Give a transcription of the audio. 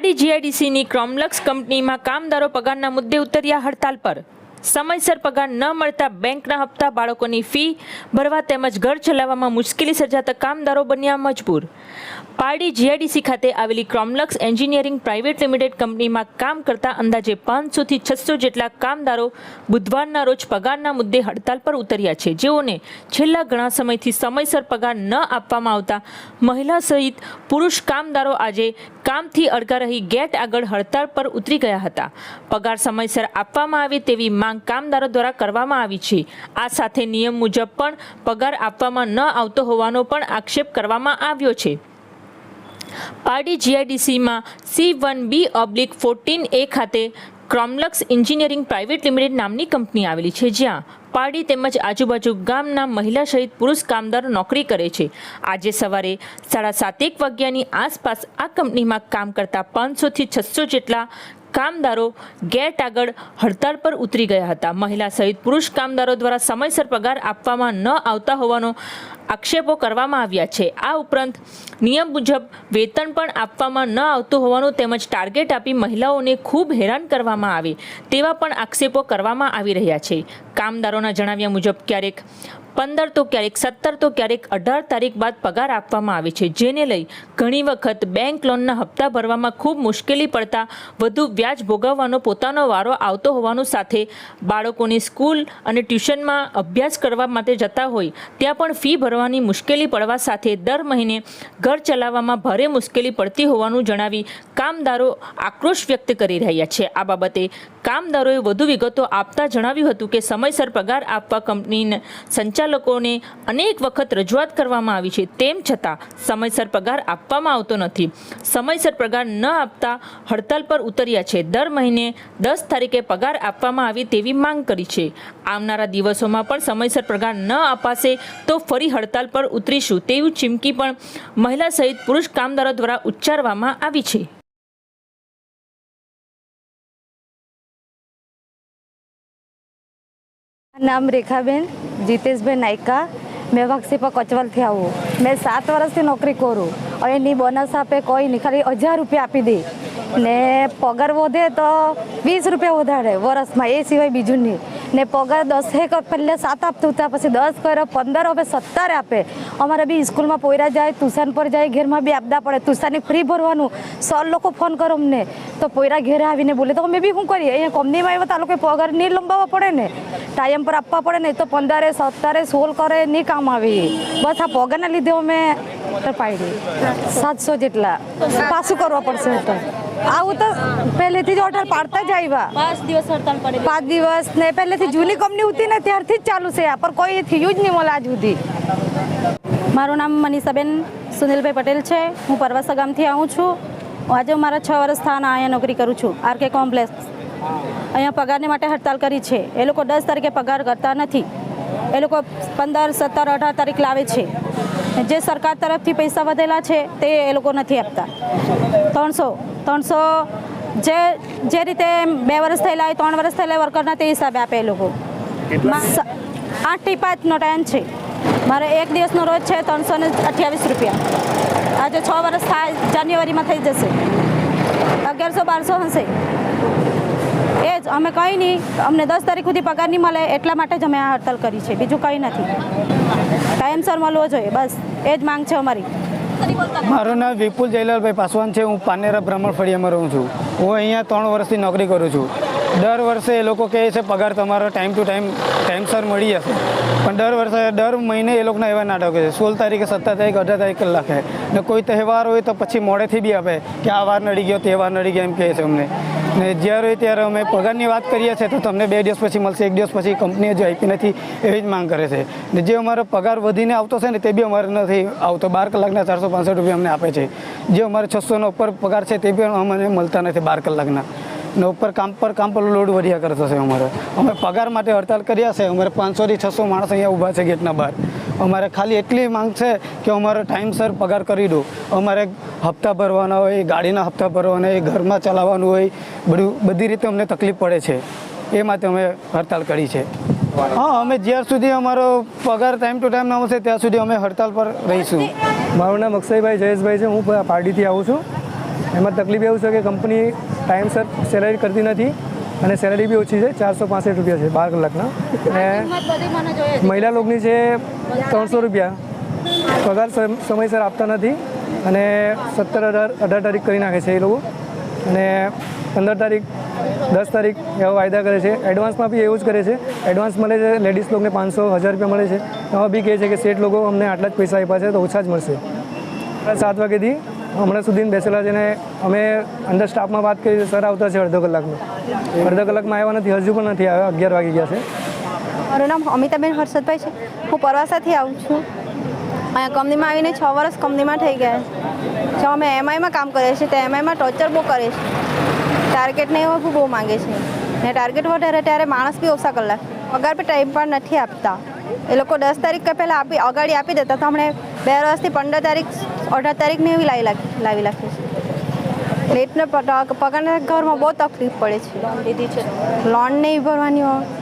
પારડી જીઆઈડીસીની ક્રોમલક્સ કંપનીમાં કામદારો પગારના મુદ્દે ઉતર્યા હડતાલ પર. સમયસર પગાર ન મળતા બેંકના હપ્તા બાળકોની ફી ભરવા તેમજ ઘર ચલાવવામાં મુશ્કેલી સર્જાતા કામદારો બન્યા મજબૂર. પારડી જીઆઈડીસી ખાતે આવેલી ક્રોમલક્સ એન્જિનિયરિંગ પ્રાઇવેટ લિમિટેડ કંપનીમાં કામ કરતા અંદાજે પાંચસોથી છસો જેટલા કામદારો બુધવારના રોજ પગારના મુદ્દે હડતાલ પર ઉતર્યા છે. જેઓને છેલ્લા ઘણા સમયથી સમયસર પગાર ન આપવામાં આવતા મહિલા સહિત પુરુષ કામદારો આજે કામથી અડગા રહી ગેટ આગળ હડતાળ પર ઉતરી ગયા હતા. પગાર સમયસર આપવામાં આવે તેવી માંગ કામદારો દ્વારા કરવામાં આવી છે. આ સાથે નિયમ મુજબ પણ પગાર આપવામાં ન આવતો હોવાનો પણ આક્ષેપ કરવામાં આવ્યો છે. Pardi જીઆઈડીસીમાં C one B oblique fourteen A ખાતે ક્રોમલક્સ એન્જિનિયરિંગ પ્રાઇવેટ લિમિટેડ નામની કંપની આવેલી છે, જ્યાં પારડી તેમજ આજુબાજુ ગામના મહિલા સહિત પુરુષ કામદારો નોકરી કરે છે. આજે સવારે સાડા સાતેક વાગ્યાની આસપાસ આ કંપનીમાં કામ કરતા પાંચસોથી છસો જેટલા કામદારો ગેટ આગળ હડતાળ પર ઉતરી ગયા હતા. મહિલા સહિત પુરુષ કામદારો દ્વારા સમયસર પગાર આપવામાં ન આવતા હોવાનો આક્ષેપો કરવામાં આવ્યા છે. આ ઉપરાંત નિયમ મુજબ વેતન પણ આપવામાં ન આવતું હોવાનું તેમજ ટાર્ગેટ આપી મહિલાઓને ખૂબ હેરાન કરવામાં આવે તેવા પણ આક્ષેપો કરવામાં આવી રહ્યા છે. કામદારોના જણાવ્યા મુજબ, ક્યારેક પંદર તો ક્યારેક, સત્તર તો ક્યારેક, અઢાર તારીખ બાદ પગાર આપવામાં આવે છે. જેને લઈ ઘણી વખત બેંક લોનના હપ્તા ભરવામાં ખૂબ મુશ્કેલી પડતા વધુ વ્યાજ ભોગવવાનો પોતાનો વારો આવતો હોવાનું સાથે બાળકોની સ્કૂલ અને ટ્યુશનમાં અભ્યાસ કરવા માટે જતા હોય, ત્યાં પણ ફી ભરવાની મુશ્કેલી પડવા સાથે દર મહિને ઘર ચલાવવામાં ભારે મુશ્કેલી પડતી હોવાનું જણાવી કામદારો આક્રોશ વ્યક્ત કરી રહ્યા છે. આ બાબતે કામદારોએ વધુ વિગતો આપતા જણાવ્યું હતું કે સમયસર પગાર આપવા કંપનીના સંચાલકોને અનેક વખત રજૂઆત કરવામાં આવી છે. તેમ છતાં, સમયસર પગાર આપવામાં આવતો નથી. સમયસર પગાર ન આપતા હડતાલ પર ઉતર્યા છે. દર મહિને દસ તારીખે પગાર આપવામાં આવે તેવી માંગ કરી છે. આવનારા દિવસોમાં પણ સમયસર પગાર ન અપાશે તો ફરી હડતાલ પર ઉતરીશું તેવી ચીમકી પણ મહિલા સહિત પુરુષ કામદારો દ્વારા ઉચ્ચારવામાં આવી છે. નામ રેખાબેન જીતેશભાઈ નાયકા મેં વાક્ષીપા કચવલથી આવું મેં સાત વર્ષથી નોકરી કરું અને બોનસ આપે કોઈ નહીં ખાલી હજાર રૂપિયા આપી દે ને પગાર વધે તો વીસ રૂપિયા વધારે વર્ષમાં એ સિવાય બીજું નહીં ને પગાર દસેક પહેલે સાત આપતું હતા, પછી દસ કર્યો, પંદર, હવે સત્તર આપે. અમારે બી સ્કૂલમાં પોયરા જાય, ટ્યુશન પર જાય, ઘેરમાં બી આપતા પડે. ટ્યુશનની ફ્રી ભરવાનું. સર લોકો ફોન કરો અમને. તો પોયરા ઘેરે આવીને બોલે, તો અમે બી શું કરીએ? અહીંયા કંપનીમાં આવ્યો તો આ લોકો પગાર નહીં લંબાવવા પડે ને? ટાઈમ પર આપવા પડે ને? તો પંદરે, સત્તરે સોળ કરે, નહીં કામ આવે. બસ આ પગારના લીધે અમે પાડી સાતસો જેટલા. પાછું કરવા પડશે તો. આવું તો પહેલેથી જ ઓર્ડર પાડતા જ આવ્યા. પાંચ દિવસ હડતાલ પડી પાંચ દિવસ ને પહેલેથી જૂની કંપની હતી ને ત્યારથી જ ચાલુ છે આ પર કોઈ થયું જ નહીં મળે આજ સુધી. મારું નામ મનીષાબેન સુનિલભાઈ પટેલ છે. હું પરવાસા ગામથી આવું છું. આજે હું મારા છ વર્ષ થવાના અહીંયા નોકરી કરું છું આરકે કોમ્પ્લેક્સ. અહીંયા પગારને માટે હડતાલ કરી છે. એ લોકો દસ તારીખે પગાર કરતા નથી. એ લોકો પંદર સત્તર અઢાર તારીખ લાવે છે. જે સરકાર તરફથી પૈસા વધેલા છે તે એ લોકો નથી આપતા. ત્રણસો ત્રણસો જે જે રીતે બે વર્ષ થયેલા હોય ત્રણ વર્ષ થયેલા વર્કરના તે હિસાબે આપે એ લોકો. આઠથી પાંચનો ટાઈમ છે. મારે એક દિવસનો રોજ છે ત્રણસો ને અઠ્યાવીસ રૂપિયા. આજે છ વર્ષ થાય જાન્યુઆરીમાં થઈ જશે. અગિયારસો બારસો હશે. એ જ અમે કંઈ નહીં અમને દસ તારીખ સુધી પગાર નહીં મળે એટલા માટે જ અમે આ હડતાલ કરી છે. બીજું કંઈ નથી. ટાઈમસર મળવો જોઈએ બસ. એ જ માંગ છે અમારી. મારું નામ વિપુલ જયલાલભાઈ પાસવાન છે. હું પાનેરા બ્રાહ્મણ ફળિયામાં રહું છું. હું અહીંયા ત્રણ વર્ષથી નોકરી કરું છું. દર વર્ષે એ લોકો કહે છે, પગાર તમારો ટાઈમ ટુ ટાઈમ ટાઈમસર મળી જશે. પણ દર વર્ષે, દર મહિને એ લોકોના એવા નાટકો છે. સોળ તારીખે સત્તર તારીખ, અઢાર તારીખ લખે ને કોઈ તહેવાર હોય તો પછી મોડેથી બી આપે કે આ વાર નડી ગયો, તે વાર નડી ગયો એમ કહે છે અમને. ને જ્યારે ત્યારે અમે પગારની વાત કરીએ છીએ તો તમને બે દિવસ પછી મળશે, એક દિવસ પછી કંપનીએ જો આપી નથી, એવી જ માંગ કરે છે. ને જે અમારો પગાર વધીને આવતો છે ને તે બી અમારે નથી આવતો. બાર કલાકના ચારસો પાંસઠ રૂપિયા અમને આપે છે. જે અમારે છસોનો ઉપર પગાર છે તે બી અમને મળતા નથી બાર કલાકના. ને ઉપર કામ પર કામ પર લોડ વધ્યા કરતો છે અમારે. અમે પગાર માટે હડતાલ કર્યા છે. અમારે પાંચસોથી છસો માણસ અહીંયા ઊભા છે ગેટના બહાર. અમારે ખાલી એટલી માંગ છે કે અમારો ટાઈમસર પગાર કરી દો. અમારે હપ્તા ભરવાના હોય, ગાડીના હપ્તા ભરવાના હોય, ઘરમાં ચલાવવાનું હોય, બધું બધી રીતે અમને તકલીફ પડે છે. એ માટે અમે હડતાલ કરી છે. હા, અમે જ્યાં સુધી અમારો પગાર ટાઈમ ટુ ટાઈમ ના આવશે ત્યાં સુધી અમે હડતાલ પર રહીશું. મારું નામ અક્ષયભાઈ જયેશભાઈ છે. હું પારડીથી આવું છું. એમાં તકલીફ એવું છે કે કંપની ટાઈમસર સેલેરી કરતી નથી અને સેલેરી બી ઓછી છે, ચારસો પાસઠ રૂપિયા છે બાર કલાકના. અને મહિલા લોકોની છે ત્રણસો રૂપિયા. પગાર સમ- સમયસર આપતા નથી અને સત્તર અઢાર અઢાર તારીખ કરી નાખે છે એ લોકો. અને પંદર તારીખ, દસ તારીખ એવા વાયદા કરે છે. એડવાન્સમાં બી એવું જ કરે છે. એડવાન્સ મળે છે લેડીઝ લોકોને પાંચસો, હજાર રૂપિયા મળે છે. એમાં બી કહે છે કે શેઠ લોકો અમને આટલા જ પૈસા આપ્યા છે તો ઓછા જ મળશે. સાત વાગ્યાથી હમણાં સુધી બેસેલા છે ને અમે અંદર સ્ટાફમાં વાત કરી સર આવતા છે અડધો કલાકમાં અડધો કલાકમાં આવ્યા નથી, હજુ પણ નથી આવ્યા, અગિયાર વાગી ગયા છે. મારું નામ અમિતાબેન હર્ષદભાઈ છે. હું પરવાસાથી આવું છું. અહીંયા કંપનીમાં આવીને છ વર્ષ કંપનીમાં થઈ ગયા છે. અમે એમઆઈમાં કામ કરીએ છીએ, તો એમઆઈમાં ટોર્ચર બહુ કરે છે. ટાર્ગેટને એવું બહુ માગે છે. ને ટાર્ગેટ વધારે, ત્યારે માણસ બી ઓછા કલાક પગાર બી ટાઈમ પણ નથી આપતા. એ લોકો દસ તારીખ પહેલાં આપી, અગાડી આપી દેતા. તો હમણે બે વર્ષથી પંદર તારીખ અઢાર તારીખને એવી લાવી લાવી રાખીએ છે. લેટને પગારના ઘરમાં બહુ તકલીફ પડે છે. લોન નહીં ભરવાની હોય.